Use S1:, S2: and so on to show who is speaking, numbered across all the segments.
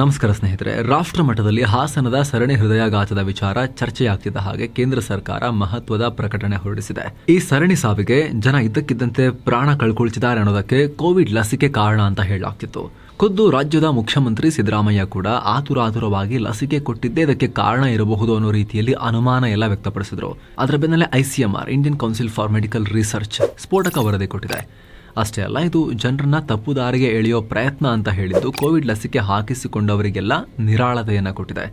S1: ನಮಸ್ಕಾರ ಸ್ನೇಹಿತರೆ ರಾಷ್ಟ್ರ ಮಟ್ಟದಲ್ಲಿ ಹಾಸನದ ಸರಣಿ ಹೃದಯಾಘಾತದ ವಿಚಾರ ಚರ್ಚೆಯಾಗ್ತಿದ್ದ ಹಾಗೆ ಕೇಂದ್ರ ಸರ್ಕಾರ ಮಹತ್ವದ ಪ್ರಕಟಣೆ ಹೊರಡಿಸಿದೆ. ಈ ಸರಣಿ ಸಾವಿಗೆ ಜನ ಇದ್ದಕ್ಕಿದ್ದಂತೆ ಪ್ರಾಣ ಕಳ್ಕೊಳ್ತಿದ್ದಾರೆ ಅನ್ನೋದಕ್ಕೆ ಕೋವಿಡ್ ಲಸಿಕೆ ಕಾರಣ ಅಂತ ಹೇಳಲಾಗ್ತಿತ್ತು. ಖುದ್ದು ರಾಜ್ಯದ ಮುಖ್ಯಮಂತ್ರಿ ಸಿದ್ದರಾಮಯ್ಯ ಕೂಡ ಆತುರಾತುರವಾಗಿ ಲಸಿಕೆ ಕೊಟ್ಟಿದ್ದೇ ಇದಕ್ಕೆ ಕಾರಣ ಇರಬಹುದು ಅನ್ನೋ ರೀತಿಯಲ್ಲಿ ಅನುಮಾನ ಎಲ್ಲ ವ್ಯಕ್ತಪಡಿಸಿದ್ರು. ಅದರ ಬೆನ್ನಲ್ಲೇ ICMR Indian Council for Medical Research ಸ್ಫೋಟಕ ವರದಿ ಕೊಟ್ಟಿದೆ. ಅಷ್ಟೇ ಅಲ್ಲ, ಇದು ಜನರನ್ನ ತಪ್ಪು ದಾರಿಗೆ ಎಳೆಯೋ ಪ್ರಯತ್ನ ಅಂತ ಹೇಳಿದ್ದು ಕೋವಿಡ್ ಲಸಿಕೆ ಹಾಕಿಸಿಕೊಂಡವರಿಗೆಲ್ಲ ನಿರಾಳತೆಯನ್ನು ಕೊಟ್ಟಿದೆ.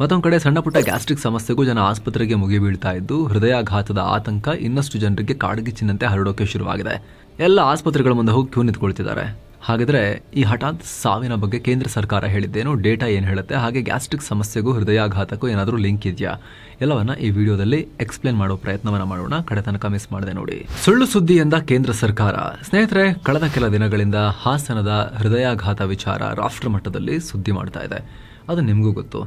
S1: ಮತ್ತೊಂದು ಕಡೆ ಸಣ್ಣ ಪುಟ್ಟ ಗ್ಯಾಸ್ಟ್ರಿಕ್ ಸಮಸ್ಯೆಗೂ ಜನ ಆಸ್ಪತ್ರೆಗೆ ಮುಗಿಬೀಳ್ತಾ ಇದ್ದು, ಹೃದಯಾಘಾತದ ಆತಂಕ ಇನ್ನಷ್ಟು ಜನರಿಗೆ ಕಾಡ್ಗಿಚ್ಚಿನಂತೆ ಹರಡೋಕೆ ಶುರುವಾಗಿದೆ. ಎಲ್ಲ ಆಸ್ಪತ್ರೆಗಳ ಮುಂದೆ ಹೋಗಿ ಕ್ಯೂ ನಿಂತ್ಕೊಳ್ತಿದ್ದಾರೆ. ಹಾಗಾದ್ರೆ ಈ ಹಠಾತ್ ಸಾವಿನ ಬಗ್ಗೆ ಕೇಂದ್ರ ಸರ್ಕಾರ ಹೇಳಿದ್ದೇನು ಡೇಟಾ ಏನು ಹೇಳುತ್ತೆ? ಹಾಗೆ ಗ್ಯಾಸ್ಟ್ರಿಕ್ ಸಮಸ್ಯೆಗೂ ಹೃದಯಾಘಾತಕ್ಕೂ ಏನಾದರೂ ಲಿಂಕ್ ಇದೆಯಾ? ಎಲ್ಲವನ್ನ ಈ ವಿಡಿಯೋದಲ್ಲಿ ಎಕ್ಸ್ಪ್ಲೇನ್ ಮಾಡೋ ಪ್ರಯತ್ನವನ್ನು ಮಾಡೋಣ. ಕಡೆ ತನಕ ಮಿಸ್ ಮಾಡದೆ ನೋಡಿ. ಸುಳ್ಳು ಸುದ್ದಿ ಎಂದ ಕೇಂದ್ರ ಸರ್ಕಾರ. ಸ್ನೇಹಿತರೆ, ಕಳೆದ ಕೆಲ ದಿನಗಳಿಂದ ಹಾಸನದ ಹೃದಯಾಘಾತ ವಿಚಾರ ರಾಷ್ಟ್ರ ಮಟ್ಟದಲ್ಲಿ ಸುದ್ದಿ ಮಾಡ್ತಾ ಇದೆ. ಅದು ನಿಮಗೂ ಗೊತ್ತು.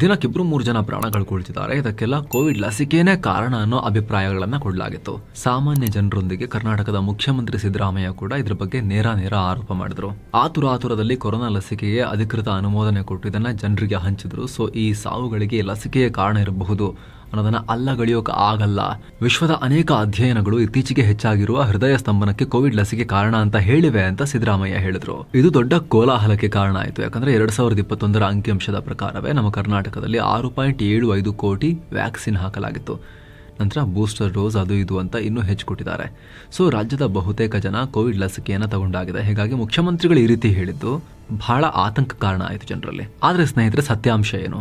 S1: ದಿನಕ್ಕಿಬ್ರು ಮೂರು ಜನ ಪ್ರಾಣ ಕಳ್ಕೊಳ್ತಿದ್ದಾರೆ ಇದಕ್ಕೆಲ್ಲ ಕೋವಿಡ್ ಲಸಿಕೆನೇ ಕಾರಣ ಅನ್ನೋ ಅಭಿಪ್ರಾಯಗಳನ್ನ ಕೊಡಲಾಗಿತ್ತು. ಸಾಮಾನ್ಯ ಜನರೊಂದಿಗೆ ಕರ್ನಾಟಕದ ಮುಖ್ಯಮಂತ್ರಿ ಸಿದ್ದರಾಮಯ್ಯ ಕೂಡ ಇದ್ರ ಬಗ್ಗೆ ನೇರ ನೇರ ಆರೋಪ ಮಾಡಿದ್ರು. ಆತುರ ಆತುರದಲ್ಲಿ ಕೊರೋನಾ ಲಸಿಕೆಗೆ ಅಧಿಕೃತ ಅನುಮೋದನೆ ಕೊಟ್ಟು ಇದನ್ನ ಜನರಿಗೆ ಹಂಚಿದ್ರು. ಸೊ, ಈ ಸಾವುಗಳಿಗೆ ಲಸಿಕೆಯೇ ಕಾರಣ ಇರಬಹುದು. ಅನ್ನೋದನ್ನ ಅಲ್ಲಗಳೆಯೋಕೆ ಆಗಲ್ಲ. ವಿಶ್ವದ ಅನೇಕ ಅಧ್ಯಯನಗಳು ಇತ್ತೀಚೆಗೆ ಹೆಚ್ಚಾಗಿರುವ ಹೃದಯ ಸ್ತಂಭನಕ್ಕೆ ಕೋವಿಡ್ ಲಸಿಕೆ ಕಾರಣ ಅಂತ ಹೇಳಿವೆ ಅಂತ ಸಿದ್ದರಾಮಯ್ಯ ಹೇಳಿದ್ರು. ಇದು ದೊಡ್ಡ ಕೋಲಾಹಲಕ್ಕೆ ಕಾರಣ ಆಯಿತು. ಯಾಕಂದ್ರೆ ಎರಡ್ ಸಾವಿರದ ಇಪ್ಪತ್ತೊಂದರ ಅಂಕಿಅಂಶದ ಪ್ರಕಾರವೇ ನಮ್ಮ ಕರ್ನಾಟಕದಲ್ಲಿ ಆರು ಪಾಯಿಂಟ್ ಏಳು ಐದು ಕೋಟಿ ವ್ಯಾಕ್ಸಿನ್ ಹಾಕಲಾಗಿತ್ತು. ನಂತರ ಬೂಸ್ಟರ್ ಡೋಸ್ ಅದು ಇದು ಅಂತ ಇನ್ನೂ ಹೆಚ್ಚು ಕೊಟ್ಟಿದ್ದಾರೆ ಸೊ, ರಾಜ್ಯದ ಬಹುತೇಕ ಜನ ಕೋವಿಡ್ ಲಸಿಕೆಯನ್ನು ತಗೊಂಡಾಗಿದೆ. ಹೀಗಾಗಿ ಮುಖ್ಯಮಂತ್ರಿಗಳು ಈ ರೀತಿ ಹೇಳಿದ್ದು ಬಹಳ ಆತಂಕ ಕಾರಣ ಆಯಿತು ಜನರಲ್ಲಿ. ಆದರೆ ಸ್ನೇಹಿತರೆ, ಸತ್ಯಾಂಶ ಏನು?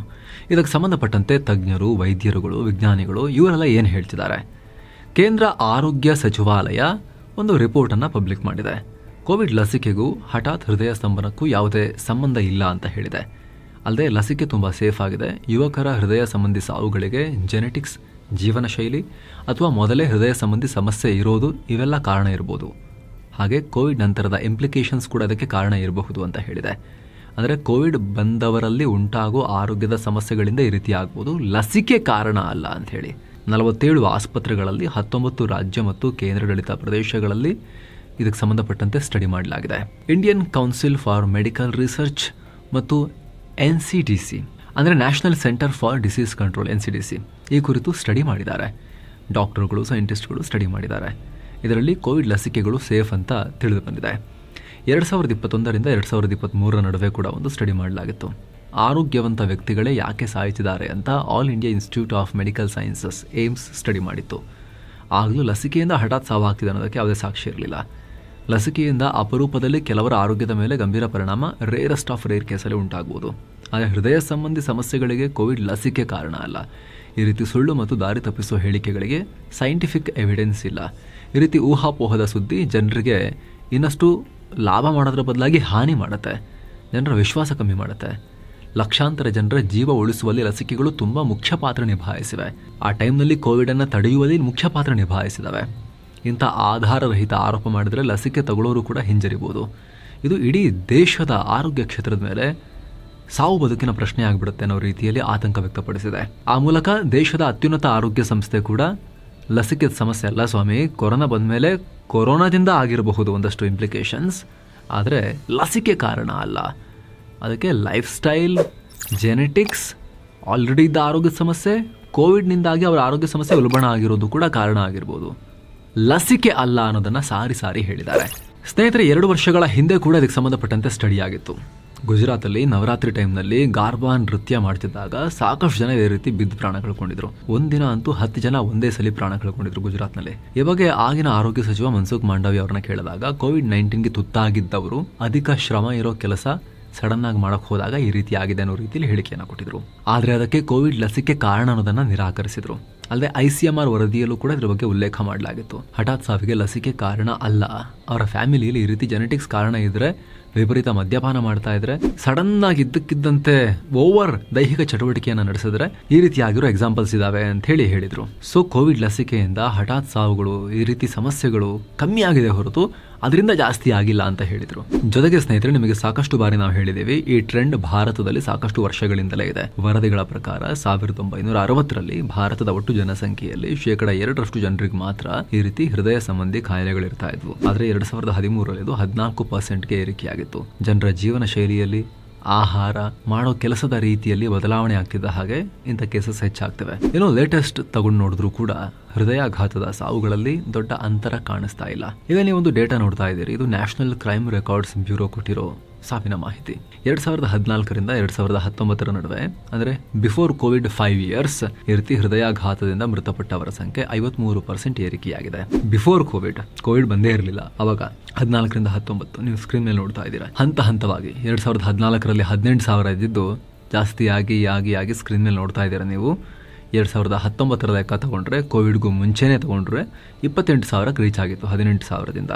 S1: ಇದಕ್ಕೆ ಸಂಬಂಧಪಟ್ಟಂತೆ ತಜ್ಞರು, ವೈದ್ಯರುಗಳು, ವಿಜ್ಞಾನಿಗಳು ಇವರೆಲ್ಲ ಏನು ಹೇಳ್ತಿದ್ದಾರೆ? ಕೇಂದ್ರ ಆರೋಗ್ಯ ಸಚಿವಾಲಯ ಒಂದು ರಿಪೋರ್ಟನ್ನು ಪಬ್ಲಿಕ್ ಮಾಡಿದೆ. ಕೋವಿಡ್ ಲಸಿಕೆಗೂ ಹಠಾತ್ ಹೃದಯ ಸ್ತಂಭನಕ್ಕೂ ಯಾವುದೇ ಸಂಬಂಧ ಇಲ್ಲ ಅಂತ ಹೇಳಿದೆ. ಅಲ್ಲದೆ ಲಸಿಕೆ ತುಂಬ ಸೇಫ್ ಆಗಿದೆ. ಯುವಕರ ಹೃದಯ ಸಂಬಂಧಿ ಸಾವುಗಳಿಗೆ ಜೆನೆಟಿಕ್ಸ್ ಜೀವನ ಶೈಲಿ ಅಥವಾ ಮೊದಲೇ ಹೃದಯ ಸಂಬಂಧಿ ಸಮಸ್ಯೆ ಇರೋದು ಇವೆಲ್ಲ ಕಾರಣ ಇರ್ಬೋದು. ಹಾಗೆ ಕೋವಿಡ್ ನಂತರದ ಇಂಪ್ಲಿಕೇಶನ್ಸ್ ಕೂಡ ಅದಕ್ಕೆ ಕಾರಣ ಇರಬಹುದು ಅಂತ ಹೇಳಿದೆ. ಅಂದರೆ ಕೋವಿಡ್ ಬಂದವರಲ್ಲಿ ಉಂಟಾಗುವ ಆರೋಗ್ಯದ ಸಮಸ್ಯೆಗಳಿಂದ ಈ ರೀತಿ ಆಗ್ಬೋದು. ಲಸಿಕೆ ಕಾರಣ ಅಲ್ಲ ಅಂತ ಹೇಳಿ. ನಲವತ್ತೇಳು ಆಸ್ಪತ್ರೆಗಳಲ್ಲಿ, ಹತ್ತೊಂಬತ್ತು ರಾಜ್ಯ ಮತ್ತು ಕೇಂದ್ರಾಡಳಿತ ಪ್ರದೇಶಗಳಲ್ಲಿ ಇದಕ್ಕೆ ಸಂಬಂಧಪಟ್ಟಂತೆ ಸ್ಟಡಿ ಮಾಡಲಾಗಿದೆ. Indian Council for Medical Research ಮತ್ತು ಎನ್ ಸಿ ಡಿ ಸಿ ಅಂದರೆ National Centre for Disease Control N C D C ಈ ಕುರಿತು ಸ್ಟಡಿ ಮಾಡಿದ್ದಾರೆ. ಡಾಕ್ಟರ್ಗಳು ಸೈಂಟಿಸ್ಟ್ಗಳು ಸ್ಟಡಿ ಮಾಡಿದ್ದಾರೆ. ಇದರಲ್ಲಿ ಕೋವಿಡ್ ಲಸಿಕೆಗಳು ಸೇಫ್ ಅಂತ ತಿಳಿದು ಬಂದಿದೆ ಎರಡು ಸಾವಿರದ ಇಪ್ಪತ್ತೊಂದರಿಂದ ಎರಡು ಸಾವಿರದ ಇಪ್ಪತ್ತ್ಮೂರರ ನಡುವೆ ಕೂಡ ಒಂದು ಸ್ಟಡಿ ಮಾಡಲಾಗಿತ್ತು. ಆರೋಗ್ಯವಂತ ವ್ಯಕ್ತಿಗಳೇ ಯಾಕೆ ಸಾಯ್ತಿದ್ದಾರೆ ಅಂತ All India Institute of Medical Sciences AIIMS study ಮಾಡಿತ್ತು. ಆಗಲೂ ಲಸಿಕೆಯಿಂದ ಹಠಾತ್ ಸಾವಾಗ್ತಿದೆ ಅನ್ನೋದಕ್ಕೆ ಯಾವುದೇ ಸಾಕ್ಷಿ ಇರಲಿಲ್ಲ. ಲಸಿಕೆಯಿಂದ ಅಪರೂಪದಲ್ಲಿ ಕೆಲವರ ಆರೋಗ್ಯದ ಮೇಲೆ ಗಂಭೀರ ಪರಿಣಾಮ ರೇರೆಸ್ಟ್ ಆಫ್ ರೇರ್ ಕೇಸಲ್ಲಿ ಉಂಟಾಗುವುದು. ಆದರೆ ಹೃದಯ ಸಂಬಂಧಿ ಸಮಸ್ಯೆಗಳಿಗೆ ಕೋವಿಡ್ ಲಸಿಕೆ ಕಾರಣ ಅಲ್ಲ. ಈ ರೀತಿ ಸುಳ್ಳು ಮತ್ತು ದಾರಿ ತಪ್ಪಿಸುವ ಹೇಳಿಕೆಗಳಿಗೆ ಸೈಂಟಿಫಿಕ್ ಎವಿಡೆನ್ಸ್ ಇಲ್ಲ. ಈ ರೀತಿ ಊಹಾಪೋಹದ ಸುದ್ದಿ ಜನರಿಗೆ ಇನ್ನಷ್ಟು ಲಾಭ ಮಾಡೋದ್ರ ಬದಲಾಗಿ ಹಾನಿ ಮಾಡುತ್ತೆ. ಜನರ ವಿಶ್ವಾಸ ಕಮ್ಮಿ ಮಾಡುತ್ತೆ. ಲಕ್ಷಾಂತರ ಜನರ ಜೀವ ಉಳಿಸುವಲ್ಲಿ ಲಸಿಕೆಗಳು ತುಂಬ ಮುಖ್ಯ ಪಾತ್ರ ನಿಭಾಯಿಸಿವೆ. ಆ ಟೈಮ್ನಲ್ಲಿ ಕೋವಿಡನ್ನು ತಡೆಯುವಲ್ಲಿ ಮುಖ್ಯ ಪಾತ್ರ ನಿಭಾಯಿಸಿದವೆ. ಇಂಥ ಆಧಾರರಹಿತ ಆರೋಪ ಮಾಡಿದರೆ ಲಸಿಕೆ ತಗೊಳ್ಳೋರು ಕೂಡ ಹಿಂಜರಿಬೋದು. ಇದು ಇಡೀ ದೇಶದ ಆರೋಗ್ಯ ಕ್ಷೇತ್ರದ ಮೇಲೆ ಸಾವು ಬದುಕಿನ ಪ್ರಶ್ನೆ ಆಗಿಬಿಡುತ್ತೆ ಅನ್ನೋ ರೀತಿಯಲ್ಲಿ ಆತಂಕ ವ್ಯಕ್ತಪಡಿಸಿದೆ. ಆ ಮೂಲಕ ದೇಶದ ಅತ್ಯುನ್ನತ ಆರೋಗ್ಯ ಸಂಸ್ಥೆ ಕೂಡ ಲಸಿಕೆ ಸಮಸ್ಯೆ ಅಲ್ಲ ಸ್ವಾಮಿ. ಕೊರೋನಾ ಬಂದಮೇಲೆ ಕೊರೋನಾದಿಂದ ಆಗಿರಬಹುದು ಒಂದಷ್ಟು ಇಂಪ್ಲಿಕೇಶನ್ಸ್ ಆದರೆ ಲಸಿಕೆ ಕಾರಣ ಅಲ್ಲ. ಅದಕ್ಕೆ ಲೈಫ್ ಸ್ಟೈಲ್ ಜೆನೆಟಿಕ್ಸ್ ಆಲ್ರೆಡಿ ಇದ್ದ ಆರೋಗ್ಯ ಸಮಸ್ಯೆ ಕೋವಿಡ್ನಿಂದಾಗಿ ಅವರ ಆರೋಗ್ಯ ಸಮಸ್ಯೆ ಉಲ್ಬಣ ಆಗಿರೋದು ಕೂಡ ಕಾರಣ ಆಗಿರ್ಬೋದು. ಲಸಿಕೆ ಅಲ್ಲ ಅನ್ನೋದನ್ನು ಸಾರಿ ಸಾರಿ ಹೇಳಿದ್ದಾರೆ. ಸ್ನೇಹಿತರೆ, ಎರಡು ವರ್ಷಗಳ ಹಿಂದೆ ಕೂಡ ಇದಕ್ಕೆ ಸಂಬಂಧಪಟ್ಟಂತೆ ಸ್ಟಡಿ ಆಗಿತ್ತು. ಗುಜರಾತಲ್ಲಿ ನವರಾತ್ರಿ ಟೈಮ್ನಲ್ಲಿ ಗಾರ್ಬಾ ನೃತ್ಯ ಮಾಡ್ತಿದ್ದಾಗ ಸಾಕಷ್ಟು ಜನ ಇದೇ ರೀತಿ ಬಿದ್ದು ಪ್ರಾಣ ಕಳ್ಕೊಂಡಿದ್ರು. ಒಂದಿನ ಅಂತೂ ಹತ್ತು ಜನ ಒಂದೇ ಸಲ ಪ್ರಾಣ ಕಳ್ಕೊಂಡಿದ್ರು ಗುಜರಾತ್ನಲ್ಲಿ. ಈ ಬಗ್ಗೆ ಆಗಿನ ಆರೋಗ್ಯ ಸಚಿವ ಮನ್ಸುಖ್ ಮಾಂಡವಿ ಅವ್ರನ್ನ ಕೇಳಿದಾಗ ಕೋವಿಡ್ ನೈನ್ಟೀನ್ಗೆ ತುತ್ತಾಗಿದ್ದವರು ಅಧಿಕ ಶ್ರಮ ಇರೋ ಕೆಲಸ ಸಡನ್ ಆಗಿ ಮಾಡಕ್ ಹೋದಾಗ ಈ ರೀತಿ ಆಗಿದೆ ಅನ್ನೋ ರೀತಿಯಲ್ಲಿ ಹೇಳಿಕೆಯನ್ನು ಕೊಟ್ಟಿದ್ರು. ಆದರೆ ಅದಕ್ಕೆ ಕೋವಿಡ್ ಲಸಿಕೆ ಕಾರಣ ಅನ್ನೋದನ್ನ ನಿರಾಕರಿಸಿದ್ರು. ಅಲ್ಲದೆ ಐ ಸಿ ಎಂ ಆರ್ ವರದಿಯಲ್ಲೂ ಕೂಡ ಇದ್ರ ಬಗ್ಗೆ ಉಲ್ಲೇಖ ಮಾಡಲಾಗಿತ್ತು. ಹಠಾತ್ ಸಾವಿಗೆ ಲಸಿಕೆ ಕಾರಣ ಅಲ್ಲ. ಅವರ ಫ್ಯಾಮಿಲಿಯಲ್ಲಿ ಈ ರೀತಿ ಜೆನೆಟಿಕ್ಸ್ ಕಾರಣ ಇದ್ರೆ, ವಿಪರೀತ ಮದ್ಯಪಾನ ಮಾಡ್ತಾ ಇದ್ರೆ ಸಡನ್ ಆಗಿ ಇದ್ದಕ್ಕಿದ್ದಂತೆ ಓವರ್ ದೈಹಿಕ ಚಟುವಟಿಕೆಯನ್ನು ನಡೆಸಿದ್ರೆ ಈ ರೀತಿಯಾಗಿರೋ ಎಕ್ಸಾಂಪಲ್ಸ್ ಇದಾವೆ ಅಂತ ಹೇಳಿ ಹೇಳಿದ್ರು. ಸೊ ಕೋವಿಡ್ ಲಸಿಕೆಯಿಂದ ಹಠಾತ್ ಸಾವುಗಳು ಈ ರೀತಿ ಸಮಸ್ಯೆಗಳು ಕಮ್ಮಿ ಆಗಿದೆ ಹೊರತು ಅದರಿಂದ ಜಾಸ್ತಿ ಆಗಿಲ್ಲ ಅಂತ ಹೇಳಿದ್ರು. ಜೊತೆಗೆ ಸ್ನೇಹಿತರೆ, ನಿಮಗೆ ಸಾಕಷ್ಟು ಬಾರಿ ನಾವು ಹೇಳಿದ್ದೇವೆ, ಈ ಟ್ರೆಂಡ್ ಭಾರತದಲ್ಲಿ ಸಾಕಷ್ಟು ವರ್ಷಗಳಿಂದಲೇ ಇದೆ. ವರದಿಗಳ ಪ್ರಕಾರ ಸಾವಿರದ ಒಂಬೈನೂರ ಅರವತ್ತರಲ್ಲಿ ಭಾರತದ ಒಟ್ಟು ಜನಸಂಖ್ಯೆಯಲ್ಲಿ ಶೇಕಡ ಎರಡರಷ್ಟು ಜನರಿಗೆ ಮಾತ್ರ ಈ ರೀತಿ ಹೃದಯ ಸಂಬಂಧಿ ಕಾಯಿಲೆಗಳಿರ್ತಾ ಇದ್ವು. ಆದರೆ ಎರಡ್ ಸಾವಿರದ ಹದಿಮೂರರಲ್ಲಿ ಹದಿನಾಲ್ಕು ಪರ್ಸೆಂಟ್ಗೆ ಏರಿಕೆಯಾಗಿತ್ತು. ಜನರ ಜೀವನ ಶೈಲಿಯಲ್ಲಿ ಆಹಾರ ಮಾಡೋ ಕೆಲಸದ ರೀತಿಯಲ್ಲಿ ಬದಲಾವಣೆ ಆಗ್ತಿದ್ದ ಹಾಗೆ ಇಂಥ ಕೇಸಸ್ ಹೆಚ್ಚಾಗ್ತವೆ. ಏನೋ ಲೇಟೆಸ್ಟ್ ತಗೊಂಡು ನೋಡಿದ್ರು ಕೂಡ ಹೃದಯಾಘಾತದ ಸಾವುಗಳಲ್ಲಿ ದೊಡ್ಡ ಅಂತರ ಕಾಣಿಸ್ತಾ ಇಲ್ಲ. ಈಗ ನೀವು ಒಂದು ಡೇಟಾ ನೋಡ್ತಾ ಇದ್ದೀರಿ. ಇದು ನ್ಯಾಷನಲ್ ಕ್ರೈಮ್ ರೆಕಾರ್ಡ್ಸ್ ಬ್ಯೂರೋ ಕೊಟ್ಟಿರೋ ಸಾವಿನ ಮಾಹಿತಿ. ಎರಡು ಸಾವಿರದ ಹದಿನಾಲ್ಕರಿಂದ ಎರಡು ಸಾವಿರದ ಹತ್ತೊಂಬತ್ತರ ನಡುವೆ, ಅಂದರೆ ಬಿಫೋರ್ ಕೋವಿಡ್ ಫೈವ್ ಇಯರ್ಸ್ ಈ ರೀತಿ ಹೃದಯಾಘಾತದಿಂದ ಮೃತಪಟ್ಟವರ ಸಂಖ್ಯೆ ಐವತ್ಮೂರು ಪರ್ಸೆಂಟ್ ಏರಿಕೆಯಾಗಿದೆ. ಬಿಫೋರ್ ಕೋವಿಡ್ ಕೋವಿಡ್ ಬಂದೇ ಇರಲಿಲ್ಲ. ಅವಾಗ ಹದಿನಾಲ್ಕರಿಂದ ಹತ್ತೊಂಬತ್ತು, ನೀವು ಸ್ಕ್ರೀನ್ ಮೇಲೆ ನೋಡ್ತಾ ಇದ್ದೀರಾ. ಹಂತ ಹಂತವಾಗಿ, ಎರಡು ಸಾವಿರದ ಹದಿನಾಲ್ಕರಲ್ಲಿ ಹದಿನೆಂಟು ಸಾವಿರ ಇದ್ದಿದ್ದು ಜಾಸ್ತಿಯಾಗಿ ಆಗಿ ಆಗಿ ಸ್ಕ್ರೀನ್ ಮೇಲೆ ನೋಡ್ತಾ ಇದ್ದೀರಾ ನೀವು. ಎರಡು ಸಾವಿರದ ಹತ್ತೊಂಬತ್ತರ ಲೆಕ್ಕ ತಗೊಂಡ್ರೆ ಕೋವಿಡ್ಗೂ ಮುಂಚೆನೇ ತಗೊಂಡ್ರೆ ಇಪ್ಪತ್ತೆಂಟು ಸಾವಿರಕ್ಕೆ ರೀಚ್ ಆಗಿತ್ತು, ಹದಿನೆಂಟು ಸಾವಿರದಿಂದ.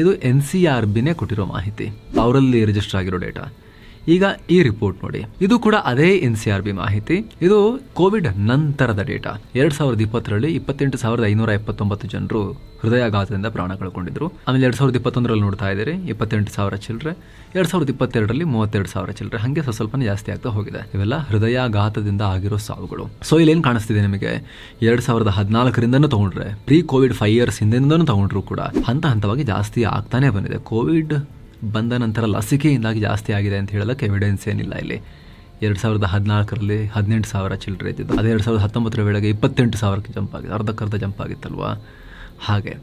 S1: ಇದು ಎನ್ ಸಿ ಆರ್ ಬಿನೇ ಕೊಟ್ಟಿರೋ ಮಾಹಿತಿ. ಅವರಲ್ಲಿ ರಿಜಿಸ್ಟರ್ ಆಗಿರೋ ಡೇಟಾ ಈಗ ಈ ರಿಪೋರ್ಟ್ ನೋಡಿ. ಇದು ಕೂಡ ಅದೇ ಎನ್ ಸಿ ಆರ್ ಬಿ ಮಾಹಿತಿ. ಇದು ಕೋವಿಡ್ ನಂತರದ ಡೇಟಾ. ಎರಡ್ ಸಾವಿರದ ಇಪ್ಪತ್ತರಲ್ಲಿ ಇಪ್ಪತ್ತೆಂಟು ಸಾವಿರದ ಐನೂರ ಎಪ್ಪತ್ತೊಂಬತ್ತು ಜನರು ಹೃದಯಾಘಾತದಿಂದ ಪ್ರಾಣ ಕಳ್ಕೊಂಡಿದ್ರು. ಆಮೇಲೆ ಎರಡ್ ಸಾವಿರದ ಇಪ್ಪತ್ತೊಂದರಲ್ಲಿ ನೋಡ್ತಾ ಇದ್ದೀರಿ, ಇಪ್ಪತ್ತೆಂಟು ಸಾವಿರ ಚಿಲ್ಲರೆ ಎರಡ್ ಸಾವಿರದ ಇಪ್ಪತ್ತೆರಡರಲ್ಲಿ ಮೂವತ್ತೆರಡು ಸಾವಿರ ಚಿಲ್ಲರೆ ಹಾಗೆ ಸ್ವಲ್ಪ ಸ್ವಲ್ಪನೇ ಜಾಸ್ತಿ ಆಗ್ತಾ ಹೋಗಿದೆ. ಇವೆಲ್ಲ ಹೃದಯಾಘಾತದಿಂದ ಆಗಿರೋ ಸಾವುಗಳು. ಸೊ ಇಲ್ಲಿ ಏನು ಕಾಣಿಸ್ತಿದೆ ನಿಮಗೆ? ಎರಡ್ ಸಾವಿರದ ಹದಿನಾಲ್ಕರಿಂದನೂ ತಗೊಂಡ್ರೆ ಪ್ರೀ ಕೋವಿಡ್ ಫೈವ್ ಇಯರ್ಸ್ ಹಿಂದೆಯಿಂದನೂ ತಗೊಂಡ್ರು ಕೂಡ, ಹಂತ ಹಂತವಾಗಿ ಜಾಸ್ತಿ ಆಗ್ತಾನೆ ಬಂದಿದೆ. ಕೋವಿಡ್ ಬಂದ ನಂತರ ಲಸಿಕೆಯಿಂದಾಗಿ ಜಾಸ್ತಿ ಆಗಿದೆ ಅಂತ ಹೇಳೋಕ್ಕೆ ಎವಿಡೆನ್ಸ್ ಏನಿಲ್ಲ ಇಲ್ಲಿ. ಎರಡು ಸಾವಿರದ ಹದಿನಾಲ್ಕರಲ್ಲಿ ಹದಿನೆಂಟು ಸಾವಿರ ಚಿಲ್ಲರೆ ಇದ್ದಿದ್ದು. ಅದೇ ಎರಡು ಸಾವಿರದ ಹತ್ತೊಂಬತ್ತರ ವೇಳೆಗೆ ಇಪ್ಪತ್ತೆಂಟು ಸಾವಿರಕ್ಕೆ ಜಂಪ್ ಆಗಿದೆ. ಅರ್ಧಕ್ಕರ್ಧ ಜಂಪ್ ಆಗಿತ್ತಲ್ವಾ? ಹಾಗೆ.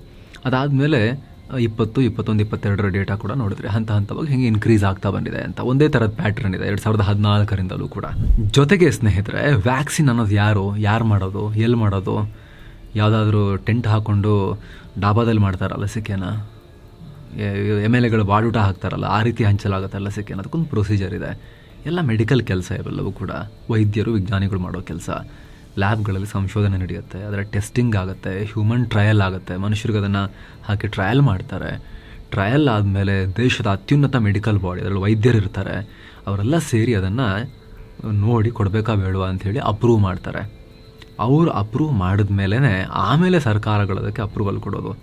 S1: ಅದಾದಮೇಲೆ, ಇಪ್ಪತ್ತು, ಇಪ್ಪತ್ತೊಂದು, ಇಪ್ಪತ್ತೆರಡರ ಡೇಟಾ ಕೂಡ ನೋಡಿದ್ರೆ ಹಂತ ಹಂತವಾಗಿ ಹಿಂಗೆ ಇನ್ಕ್ರೀಸ್ ಆಗ್ತಾ ಬಂದಿದೆ ಅಂತ. ಒಂದೇ ಥರದ ಪ್ಯಾಟ್ರನ್ ಇದೆ ಎರಡು ಸಾವಿರದ ಹದಿನಾಲ್ಕರಿಂದಲೂ ಕೂಡ. ಜೊತೆಗೆ ಸ್ನೇಹಿತರೆ ವ್ಯಾಕ್ಸಿನ್ ಅನ್ನೋದು ಯಾರು? ಯಾರು ಮಾಡೋದು? ಎಲ್ಲಿ ಮಾಡೋದು? ಯಾವುದಾದ್ರೂ ಟೆಂಟ್ ಹಾಕ್ಕೊಂಡು ಡಾಬಾದಲ್ಲಿ ಮಾಡ್ತಾರ ಲಸಿಕೆನ? ಎಂ ಎಲ್ ಎಗಳು ಬಾಡೂಟ ಹಾಕ್ತಾರಲ್ಲ, ಆ ರೀತಿ ಹಂಚಲಾಗುತ್ತೆ ಲಸಿಕೆ ಅದಕ್ಕೊಂದು ಪ್ರೊಸೀಜರ್ ಇದೆ. ಎಲ್ಲ ಮೆಡಿಕಲ್ ಕೆಲಸ ಇವೆಲ್ಲವೂ ಕೂಡ ವೈದ್ಯರು, ವಿಜ್ಞಾನಿಗಳು ಮಾಡೋ ಕೆಲಸ. ಲ್ಯಾಬ್ಗಳಲ್ಲಿ ಸಂಶೋಧನೆ ನಡೆಯುತ್ತೆ, ಅದರ ಟೆಸ್ಟಿಂಗ್ ಆಗುತ್ತೆ ಹ್ಯೂಮನ್ ಟ್ರಯಲ್ ಆಗುತ್ತೆ. ಮನುಷ್ಯರಿಗೆ ಅದನ್ನು ಹಾಕಿ ಟ್ರಯಲ್ ಮಾಡ್ತಾರೆ. ಟ್ರಯಲ್ ಆದಮೇಲೆ ದೇಶದ ಅತ್ಯುನ್ನತ ಮೆಡಿಕಲ್ ಬಾಡಿ ಅದರಲ್ಲಿ ವೈದ್ಯರು ಇರ್ತಾರೆ. ಅವರೆಲ್ಲ ಸೇರಿ ಅದನ್ನು ನೋಡಿ ಕೊಡಬೇಕಾ ಬೇಡವಾ ಅಂಥೇಳಿ ಅಪ್ರೂವ್ ಮಾಡ್ತಾರೆ. ಅವರು ಅಪ್ರೂವ್ ಮಾಡಿದ ಮೇಲೇ ಆಮೇಲೆ ಸರ್ಕಾರಗಳು ಅದಕ್ಕೆ ಅಪ್ರೂವಲ್ ಕೊಡೋದು.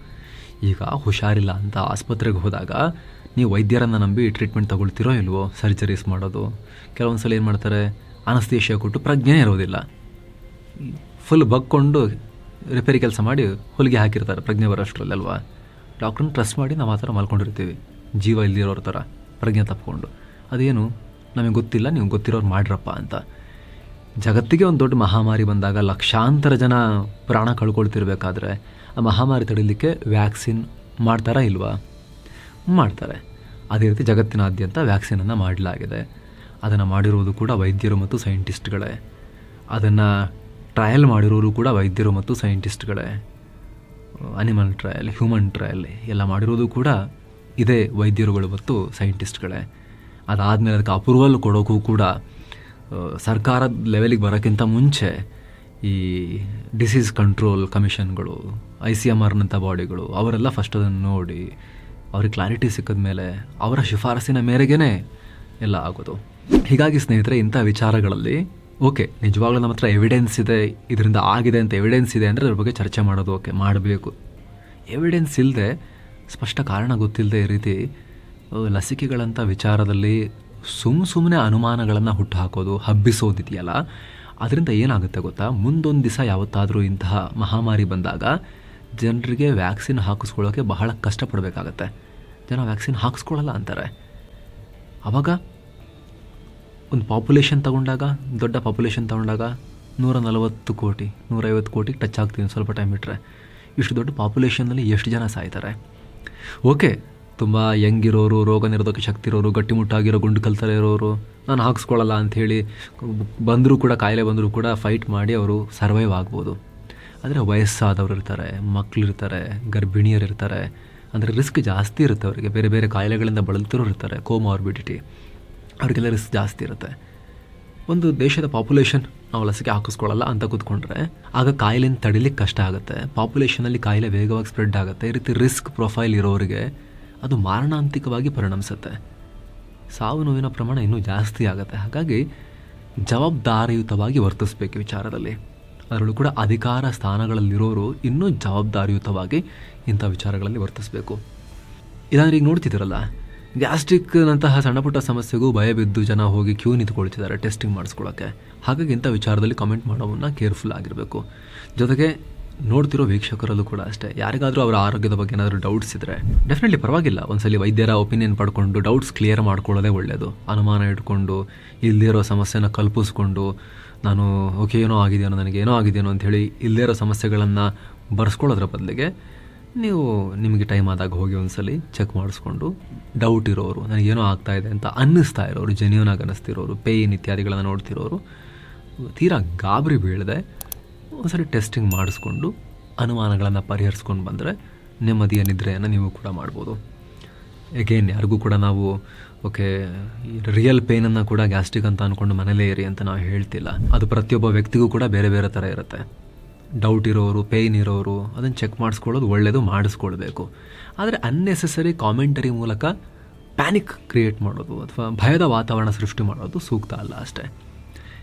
S1: ಈಗ ಹುಷಾರಿಲ್ಲ ಅಂತ ಆಸ್ಪತ್ರೆಗೆ ಹೋದಾಗ ನೀವು ವೈದ್ಯರನ್ನು ನಂಬಿ ಟ್ರೀಟ್ಮೆಂಟ್ ತಗೊಳ್ತಿರೋ ಇಲ್ವೋ ಸರ್ಜರೀಸ್ ಮಾಡೋದು. ಕೆಲವೊಂದು ಸಲ ಏನು ಮಾಡ್ತಾರೆ ಅನಸ್ತೇಷಿಯ ಕೊಟ್ಟು ಪ್ರಜ್ಞೆ ಇರೋದಿಲ್ಲ. ಫುಲ್ ಬಗ್ಕೊಂಡು ರಿಪೇರಿ ಕೆಲಸ ಮಾಡಿ ಹೊಲಿಗೆ ಹಾಕಿರ್ತಾರೆ ಪ್ರಜ್ಞೆ ಬರೋಷ್ಟರಲ್ಲಿ ಅಲ್ವಾ? ಡಾಕ್ಟ್ರನ್ನ ಟ್ರಸ್ಟ್ ಮಾಡಿ ನಾವು ಆ ಥರ ಮಲ್ಕೊಂಡಿರ್ತೀವಿ ಜೀವ ಇಲ್ದಿರೋರ ಥರ ಪ್ರಜ್ಞೆ ತಪ್ಪಿಕೊಂಡು ಅದೇನು? ನಮಗೆ ಗೊತ್ತಿಲ್ಲ, ನೀವು ಗೊತ್ತಿರೋರು ಮಾಡ್ರಪ್ಪ ಅಂತ. ಜಗತ್ತಿಗೆ ಒಂದು ದೊಡ್ಡ ಮಹಾಮಾರಿ ಬಂದಾಗ ಲಕ್ಷಾಂತರ ಜನ ಪ್ರಾಣ ಕಳ್ಕೊಳ್ತಿರ್ಬೇಕಾದ್ರೆ ಆ ಮಹಾಮಾರಿ ತಡೀಲಿಕ್ಕೆ ವ್ಯಾಕ್ಸಿನ್ ಮಾಡ್ತಾರಾ ಇಲ್ವಾ? ಮಾಡ್ತಾರೆ. ಅದೇ ರೀತಿ ಜಗತ್ತಿನಾದ್ಯಂತ ವ್ಯಾಕ್ಸಿನನ್ನು ಮಾಡಲಾಗಿದೆ. ಅದನ್ನು ಮಾಡಿರುವುದು ಕೂಡ ವೈದ್ಯರು ಮತ್ತು ಸೈಂಟಿಸ್ಟ್ಗಳೇ. ಅದನ್ನು ಟ್ರಯಲ್ ಮಾಡಿರೋರು ಕೂಡ ವೈದ್ಯರು ಮತ್ತು ಸೈಂಟಿಸ್ಟ್ಗಳೇ. ಅನಿಮಲ್ ಟ್ರಯಲ್, ಹ್ಯೂಮನ್ ಟ್ರಯಲ್ ಎಲ್ಲ ಮಾಡಿರೋದು ಕೂಡ ಇದೇ ವೈದ್ಯರುಗಳು ಮತ್ತು ಸೈಂಟಿಸ್ಟ್ಗಳೇ. ಅದಾದಮೇಲೆ ಅದಕ್ಕೆ ಅಪ್ರೂವಲ್ ಕೊಡೋಕ್ಕೂ ಕೂಡ ಸರ್ಕಾರದ ಲೆವೆಲಿಗೆ ಬರೋಕ್ಕಿಂತ ಮುಂಚೆ ಈ ಡಿಸೀಸ್ ಕಂಟ್ರೋಲ್ ಕಮಿಷನ್ಗಳು ಐ ಸಿ ಎಂ ಆರ್ನಂಥ ಬಾಡಿಗಳು ಅವರೆಲ್ಲ ಫಸ್ಟ್ ಅದನ್ನು ನೋಡಿ ಅವ್ರಿಗೆ ಕ್ಲಾರಿಟಿ ಸಿಕ್ಕಿದ ಮೇಲೆ ಅವರ ಶಿಫಾರಸಿನ ಮೇರೆಗೇ ಎಲ್ಲ ಆಗೋದು. ಹೀಗಾಗಿ ಸ್ನೇಹಿತರೆ, ಇಂಥ ವಿಚಾರಗಳಲ್ಲಿ ಓಕೆ, ನಿಜವಾಗ್ಲೂ ನಮ್ಮ ಹತ್ರ ಎವಿಡೆನ್ಸ್ ಇದೆ, ಇದರಿಂದ ಆಗಿದೆ ಅಂತ ಎವಿಡೆನ್ಸ್ ಇದೆ ಅಂದರೆ ಅದ್ರ ಬಗ್ಗೆ ಚರ್ಚೆ ಮಾಡೋದು ಓಕೆ, ಮಾಡಬೇಕು. ಎವಿಡೆನ್ಸ್ ಇಲ್ಲದೆ ಸ್ಪಷ್ಟ ಕಾರಣ ಗೊತ್ತಿಲ್ಲದೆ ಈ ರೀತಿ, ಲಸಿಕೆಗಳಂಥ ವಿಚಾರದಲ್ಲಿ ಸುಮ್ಮ ಸುಮ್ಮನೆ ಅನುಮಾನಗಳನ್ನು ಹುಟ್ಟು ಹಾಕೋದು ಹಬ್ಬಿಸೋದಿದೆಯಲ್ಲ, ಅದರಿಂದ ಏನಾಗುತ್ತೆ ಗೊತ್ತಾ? ಮುಂದೊಂದು ದಿವಸ ಯಾವತ್ತಾದರೂ ಇಂತಹ ಮಹಾಮಾರಿ ಬಂದಾಗ ಜನರಿಗೆ ವ್ಯಾಕ್ಸಿನ್ ಹಾಕಿಸ್ಕೊಳ್ಳೋಕೆ ಬಹಳ ಕಷ್ಟಪಡಬೇಕಾಗತ್ತೆ. ಜನ ವ್ಯಾಕ್ಸಿನ್ ಹಾಕಿಸ್ಕೊಳ್ಳಲ್ಲ ಅಂತಾರೆ. ಆವಾಗ ಒಂದು ಪಾಪ್ಯುಲೇಷನ್ ತಗೊಂಡಾಗ, ದೊಡ್ಡ ಪಾಪ್ಯುಲೇಷನ್ ತಗೊಂಡಾಗ ನೂರ ನಲವತ್ತು ಕೋಟಿ, ನೂರೈವತ್ತು ಕೋಟಿ ಟಚ್ ಆಗ್ತೀನಿ ಸ್ವಲ್ಪ ಟೈಮ್ ಬಿಟ್ಟರೆ ಇಷ್ಟು ದೊಡ್ಡ ಪಾಪ್ಯುಲೇಷನ್ನಲ್ಲಿ ಎಷ್ಟು ಜನ ಸಾಯ್ತಾರೆ? ಓಕೆ ತುಂಬ ಇರೋರು ರೋಗ ನಿರೋಧಕ ಶಕ್ತಿ ಇರೋರು ಗಟ್ಟಿಮುಟ್ಟಾಗಿರೋ ಗುಂಡು ಕಲ್ತರ ಇರೋರು ನಾನು ಹಾಕ್ಸ್ಕೊಳ್ಳಲ್ಲ ಅಂಥೇಳಿ ಬಂದರೂ ಕೂಡ, ಕಾಯಿಲೆ ಬಂದರೂ ಕೂಡ ಫೈಟ್ ಮಾಡಿ ಅವರು ಸರ್ವೈವ್ ಆಗ್ಬೋದು. ಆದರೆ ವಯಸ್ಸಾದವರು ಇರ್ತಾರೆ ಮಕ್ಕಳಿರ್ತಾರೆ ಗರ್ಭಿಣಿಯರು ಇರ್ತಾರೆ, ಅಂದರೆ ರಿಸ್ಕ್ ಜಾಸ್ತಿ ಇರುತ್ತೆ ಅವರಿಗೆ. ಬೇರೆ ಬೇರೆ ಕಾಯಿಲೆಗಳಿಂದ ಬಳಲ್ತಿರೋರು ಇರ್ತಾರೆ ಕೋಮಾರ್ಬಿಡಿಟಿ ಅವರಿಗೆಲ್ಲ ರಿಸ್ಕ್ ಜಾಸ್ತಿ ಇರುತ್ತೆ. ಒಂದು ದೇಶದ ಪಾಪ್ಯುಲೇಷನ್ ನಾವು ಲಸಿಕೆ ಹಾಕಿಸ್ಕೊಳ್ಳಲ್ಲ ಅಂತ ಕೂತ್ಕೊಂಡ್ರೆ, ಆಗ ಕಾಯಿಲೆನ ತಡಿಲಿಕ್ಕೆ ಕಷ್ಟ ಆಗುತ್ತೆ. ಪಾಪ್ಯುಲೇಷನಲ್ಲಿ ಕಾಯಿಲೆ ವೇಗವಾಗಿ ಸ್ಪ್ರೆಡ್ ಆಗುತ್ತೆ. ಈ ರೀತಿ ರಿಸ್ಕ್ ಪ್ರೊಫೈಲ್ ಇರೋರಿಗೆ ಅದು ಮಾರಣಾಂತಿಕವಾಗಿ ಪರಿಣಮಿಸುತ್ತೆ. ಸಾವು ನೋವಿನ ಪ್ರಮಾಣ ಇನ್ನೂ ಜಾಸ್ತಿ ಆಗುತ್ತೆ. ಹಾಗಾಗಿ ಜವಾಬ್ದಾರಿಯುತವಾಗಿ ವರ್ತಿಸಬೇಕು ವಿಚಾರದಲ್ಲಿ. ಅದರಲ್ಲೂ ಕೂಡ ಅಧಿಕಾರ ಸ್ಥಾನಗಳಲ್ಲಿರೋರು ಇನ್ನೂ ಜವಾಬ್ದಾರಿಯುತವಾಗಿ ಇಂಥ ವಿಚಾರಗಳಲ್ಲಿ ವರ್ತಿಸಬೇಕು. ಇದಾದ್ರೆ ಈಗ ನೋಡ್ತಿದ್ದೀರಲ್ಲ, ಗ್ಯಾಸ್ಟ್ರಿಕ್ನಂತಹ ಸಣ್ಣ ಪುಟ್ಟ ಸಮಸ್ಯೆಗೂ ಭಯ ಬಿದ್ದು ಜನ ಹೋಗಿ ಕ್ಯೂ ನಿಂತ್ಕೊಳ್ತಿದ್ದಾರೆ ಟೆಸ್ಟಿಂಗ್ ಮಾಡಿಸ್ಕೊಳ್ಳೋಕ್ಕೆ. ಹಾಗಾಗಿ ಇಂಥ ವಿಚಾರದಲ್ಲಿ ಕಮೆಂಟ್ ಮಾಡೋವನ್ನ ಕೇರ್ಫುಲ್ ಆಗಿರಬೇಕು. ಜೊತೆಗೆ ನೋಡ್ತಿರೋ ವೀಕ್ಷಕರಲ್ಲೂ ಕೂಡ ಅಷ್ಟೇ. ಯಾರಿಗಾದರೂ ಅವರ ಆರೋಗ್ಯದ ಬಗ್ಗೆ ಏನಾದರೂ ಡೌಟ್ಸ್ ಇದ್ದರೆ ಡೆಫಿನೆಟ್ಲಿ ಪರವಾಗಿಲ್ಲ. ಒಂದ್ಸಲಿ ವೈದ್ಯರ ಒಪಿನಿಯನ್ ಪಡ್ಕೊಂಡು ಡೌಟ್ಸ್ ಕ್ಲಿಯರ್ ಮಾಡ್ಕೊಳ್ಳೋದೇ ಒಳ್ಳೆಯದು ಅನುಮಾನ ಇಟ್ಕೊಂಡು ಇಲ್ಲದೇ ಇರೋ ಸಮಸ್ಯೆನ ಕಲ್ಪಿಸ್ಕೊಂಡು, ನಾನು ಓಕೆ ಏನೋ ಆಗಿದೆಯೋ, ನನಗೆ ಏನೋ ಆಗಿದೆಯೋ ಅಂತ ಹೇಳಿ ಇಲ್ಲದೇ ಇರೋ ಸಮಸ್ಯೆಗಳನ್ನು ಬರ್ಸ್ಕೊಳ್ಳೋದ್ರ ಬದಲಿಗೆ ನೀವು ನಿಮಗೆ ಟೈಮ್ ಆದಾಗ ಹೋಗಿ ಒಂದ್ಸಲಿ ಚೆಕ್ ಮಾಡಿಸ್ಕೊಂಡು ಡೌಟ್ ಇರೋರು ನನಗೇನೋ ಆಗ್ತಾ ಇದೆ ಅಂತ ಅನ್ನಿಸ್ತಾ ಇರೋರು ಜೆನ್ಯೂನಾಗಿ ಅನ್ನಿಸ್ತಿರೋರು ಪೇಯ್ನ್ ಇತ್ಯಾದಿಗಳನ್ನು ನೋಡ್ತಿರೋರು, ತೀರಾ ಗಾಬರಿ ಬೀಳದೆ ಒಂದ್ಸರಿ ಟೆಸ್ಟಿಂಗ್ ಮಾಡಿಸ್ಕೊಂಡು ಅನುಮಾನಗಳನ್ನು ಪರಿಹರಿಸ್ಕೊಂಡು ಬಂದರೆ ನೆಮ್ಮದಿಯ ನಿದ್ರೆಯನ್ನು ನೀವು ಕೂಡ ಮಾಡ್ಬೋದು. ಎಗೇನ್ ಯಾರಿಗೂ ಕೂಡ ನಾವು, ಓಕೆ ರಿಯಲ್ ಪೇನನ್ನು ಕೂಡ ಗ್ಯಾಸ್ಟ್ರಿಕ್ ಅಂತ ಅಂದ್ಕೊಂಡು ಮನೇಲೇ ಇರಿ ಅಂತ ನಾವು ಹೇಳ್ತಿಲ್ಲ. ಅದು ಪ್ರತಿಯೊಬ್ಬ ವ್ಯಕ್ತಿಗೂ ಕೂಡ ಬೇರೆ ಬೇರೆ ಥರ ಇರುತ್ತೆ. ಡೌಟ್ ಇರೋರು ಪೇಯ್ನ್ ಇರೋರು, ಅದನ್ನು ಚೆಕ್ ಮಾಡಿಸ್ಕೊಳ್ಳೋದು ಒಳ್ಳೆಯದು ಮಾಡಿಸ್ಕೊಳ್ಬೇಕು. ಆದರೆ ಅನ್ನೆಸೆಸರಿ ಕಾಮೆಂಟರಿ ಮೂಲಕ ಪ್ಯಾನಿಕ್ ಕ್ರಿಯೇಟ್ ಮಾಡೋದು ಅಥವಾ ಭಯದ ವಾತಾವರಣ ಸೃಷ್ಟಿ ಮಾಡೋದು ಸೂಕ್ತ ಅಲ್ಲ ಅಷ್ಟೇ.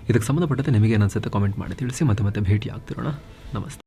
S1: ಇದಕ್ಕೆ ಸಂಬಂಧಪಟ್ಟಂತೆ ನಿಮಗೆ ಏನನ್ಸುತ್ತೆ ಕಾಮೆಂಟ್ ಮಾಡಿ ತಿಳಿಸಿ ಮತ್ತೆ ಮತ್ತೆ ಭೇಟಿ ಆಗ್ತಿರೋಣ ನಮಸ್ತೆ.